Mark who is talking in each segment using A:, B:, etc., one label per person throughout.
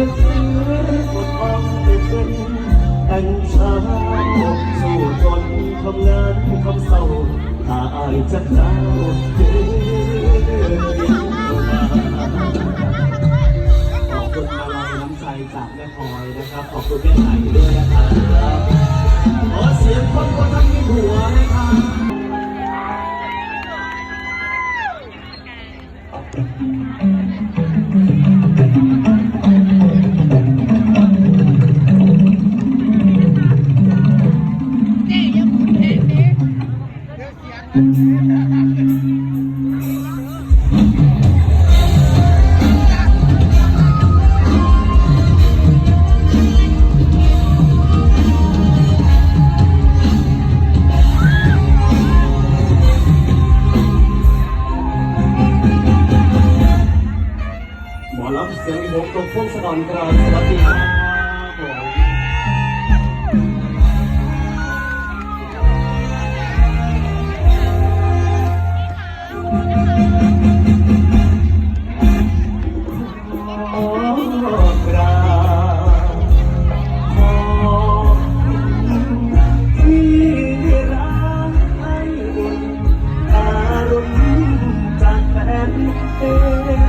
A: ยบเสือบทความไปนแต่งชาสู่จนคำงานคำเศร้าตาอายจะกล่าวเดิ
B: ขอบคุณมาลั
A: น้ำใจจากแม่พล
B: อย
A: นะครับ ขอบคุณแม่ไหลด้ว
B: ยนะค
A: รับขอเสียงคนคนทั้งมีหัวนะครับ แ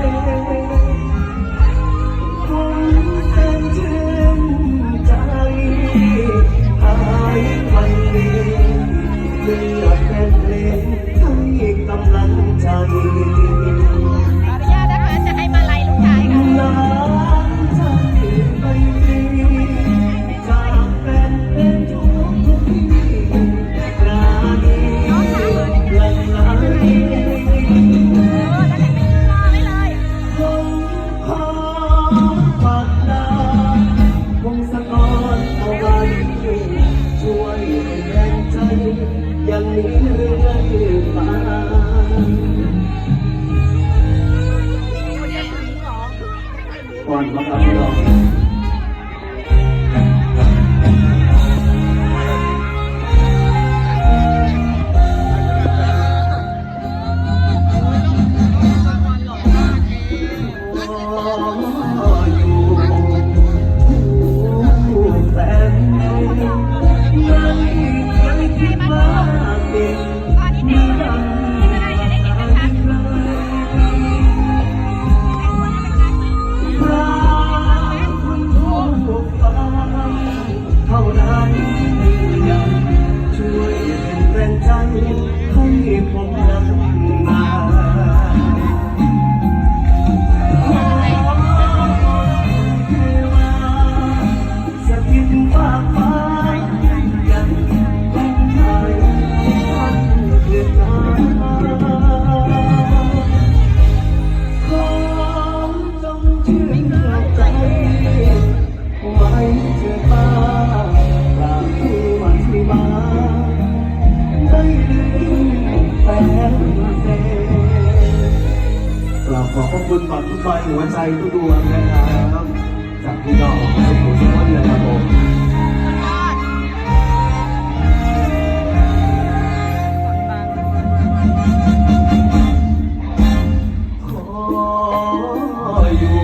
A: พระคุณบัตรทุกใบหัวใจทุกดวงนะครับ จากพี่น้องสุขุมสุขนนะครับผมขออยู่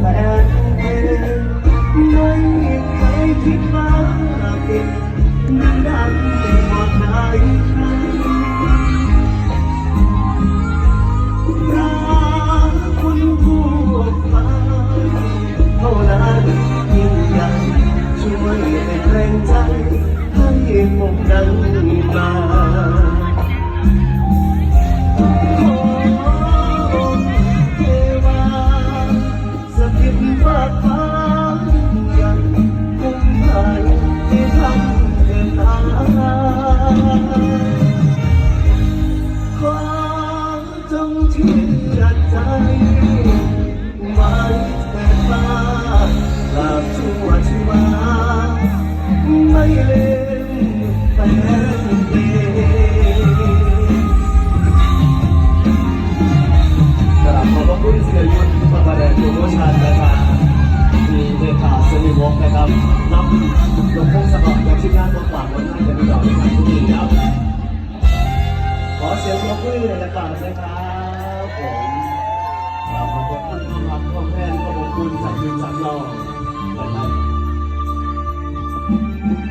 A: แฟนเพลงไม่เคยคิด นำหลวงพ่อสนองกับที่งานตัวปากวันนั้นจะมีดอกที่ายทุกทีครับขอเสียงปรบมือในกล่าวนะครับผมขอบคุณท่านข้ามาามแพนขอบุณสายยืนสายรอนะครับ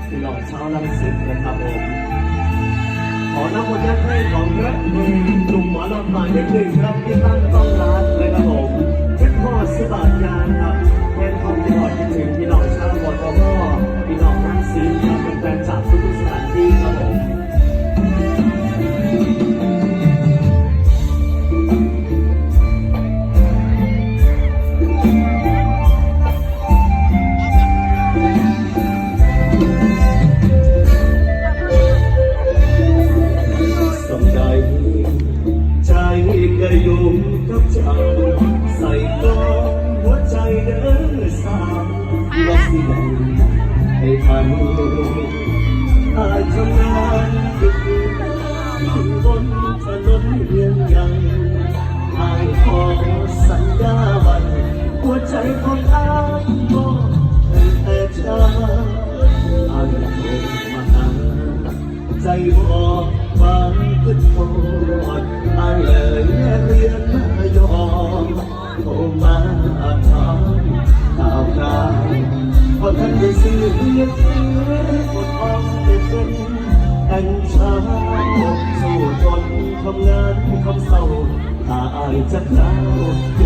A: ที่หล่อเช้าลังสิตนะครับผมขอนับุญยักษ์ให้ของพระหนุ่มหมอลำมาได้หนึ่งครับที่ตั้งต้องรักเลยครับผมพ่อสบายานครับแทนของ คิดถึงพี่น้องชาวบอลก็พี่น้องทั้งซีนคเป็นแฟนจากทุกสถานที่ครับผม ฝันอาจทงานดึกอยู่นถนนเรียงยังอายขอสัญญาวัหัวใจของอาบอกตั้เช้าอายโทรมาหาใจบอก acertar.